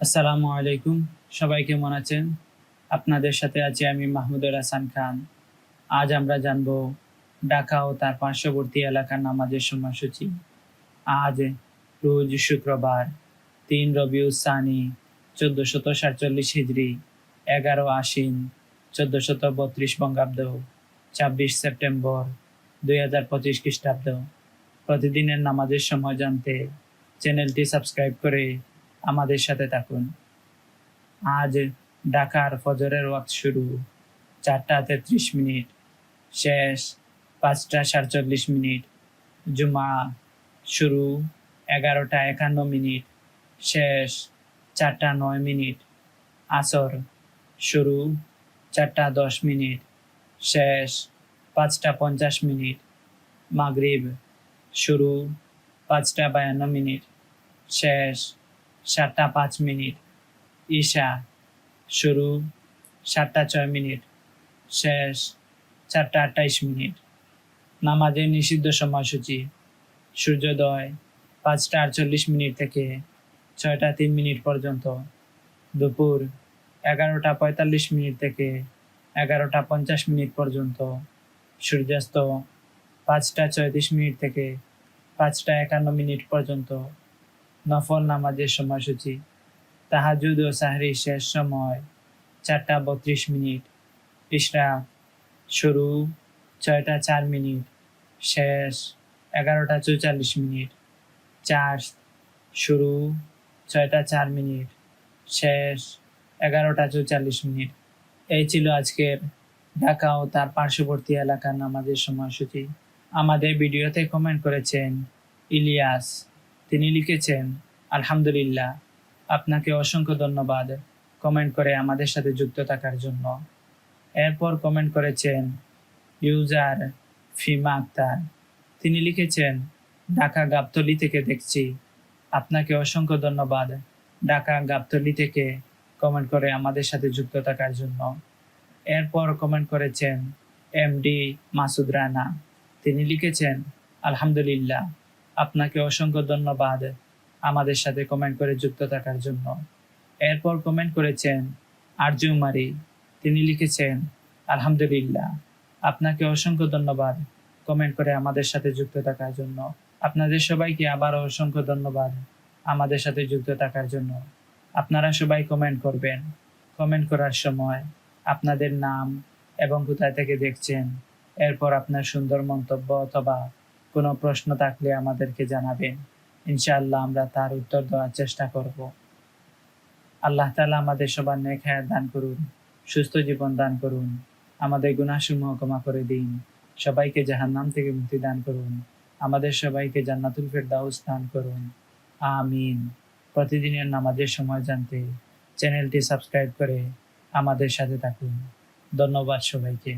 আসসালামু আলাইকুম। সবাই কেমন আছেন? আপনাদের সাথে আছি আমি মাহমুদুর হাসান খান। আজ আমরা জানব ঢাকা ও তার পার্শ্ববর্তী এলাকার নামাজের সময়সূচি। আজ রোজ শুক্রবার, তিন রবিউল সানি, চোদ্দশত সাতচল্লিশ হিজড়ি এগারো আশ্বিন, চোদ্দশত বত্রিশ বঙ্গাব্দ, ছাব্বিশ সেপ্টেম্বর, দুই হাজার পঁচিশ খ্রিস্টাব্দ। প্রতিদিনের নামাজের সময় জানতে চ্যানেলটি সাবস্ক্রাইব করে আমাদের সাথে থাকুন। আজ ঢাকার ফজরের ওয়াক্ত শুরু। চারটা তেত্রিশ মিনিট। শেষ পাঁচটা সাতচল্লিশ মিনিট। জুমা শুরু এগারোটা একান্ন মিনিট। শেষ চারটা নয় মিনিট। আসর শুরু চারটা দশ মিনিট। শেষ পাঁচটা পঞ্চাশ মিনিট। মাগরিব শুরু পাঁচটা বায়ান্ন মিনিট। শেষ সাতটা পাঁচ মিনিট। ঈশা, শুরু, সাতটা ছয় মিনিট। শেষ, চারটা আটাইশ মিনিট। নামাজের নিষিদ্ধ সময়সূচি। সূর্যোদয়, পাঁচটা আটচল্লিশ মিনিট থেকে ছয়টা তিন মিনিট পর্যন্ত। দুপুর, এগারোটা পঁয়তাল্লিশ মিনিট থেকে এগারোটা পঞ্চাশ মিনিট পর্যন্ত। সূর্যাস্ত, পাঁচটা চৌত্রিশ মিনিট থেকে পাঁচটা একান্ন মিনিট পর্যন্ত। নফল নামাজের সময়সূচি। তাহাজুদ ও সাহরি শেষ সময়, চারটা বত্রিশ মিনিট। ইশরাক শুরু, ছয়টা চার মিনিট। শেষ, এগারোটা চৌচল্লিশ মিনিট। চার শুরু, ছয়টা চার মিনিট। শেষ, এগারোটা চৌচল্লিশ মিনিট। এই ছিল আজকের ঢাকা ও তার পার্শ্ববর্তী এলাকার নামাজের সময়সূচি। আমাদের ভিডিওতে কমেন্ট করেছেন ইলিয়াস। তিনি লিখেছেন, আলহামদুলিল্লাহ, আপনাকে অসংখ্য ধন্যবাদ কমেন্ট করে আমাদের সাথে যুক্ত থাকার জন্য। এরপর কমেন্ট করেছেন, ইউজার ফিমা আক্তার। তিনি লিখেছেন, ঢাকা গাবতলি থেকে দেখছি, আপনাকে অসংখ্য ধন্যবাদ ঢাকা গাবতলি থেকে কমেন্ট করে আমাদের সাথে যুক্ত থাকার জন্য। এরপর কমেন্ট করেছেন, এমডি মাসুদ রানা। তিনি লিখেছেন, আলহামদুলিল্লাহ আপনাকে অসংখ্য ধন্যবাদ আমাদের সাথে কমেন্ট করে যুক্ত থাকার জন্য। এরপর কমেন্ট করেছেন আরজু মারি তিনি লিখেছেন, আলহামদুলিল্লাহ, আপনাকে অসংখ্য ধন্যবাদ কমেন্ট করে আমাদের সাথে যুক্ত থাকার জন্য। আপনাদের সবাইকে আবারও অসংখ্য ধন্যবাদ আমাদের সাথে যুক্ত থাকার জন্য। আপনারা সবাই কমেন্ট করবেন। কমেন্ট করার সময় আপনাদের নাম এবং কোথায় থেকে দেখছেন, এরপর আপনার সুন্দর মন্তব্য অথবা কোনো প্রশ্ন থাকলে আমাদেরকে জানাবেন। ইনশাআল্লাহ আমরা তার উত্তর দেওয়ার চেষ্টা করব। আল্লাহ তালা আমাদের সবার নেক দান করুন, সুস্থ জীবন দান করুন, আমাদের গুনাসমূহ ক্ষমা করে দিন। সবাইকে জাহান্নাম থেকে মুক্তি দান করুন, আমাদের সবাইকে জান্নাতুল ফেরদাউস দান করুন। আমিন। প্রতিদিনের নামাজের সময় জানতে চ্যানেলটি সাবস্ক্রাইব করে আমাদের সাথে থাকুন। ধন্যবাদ সবাইকে।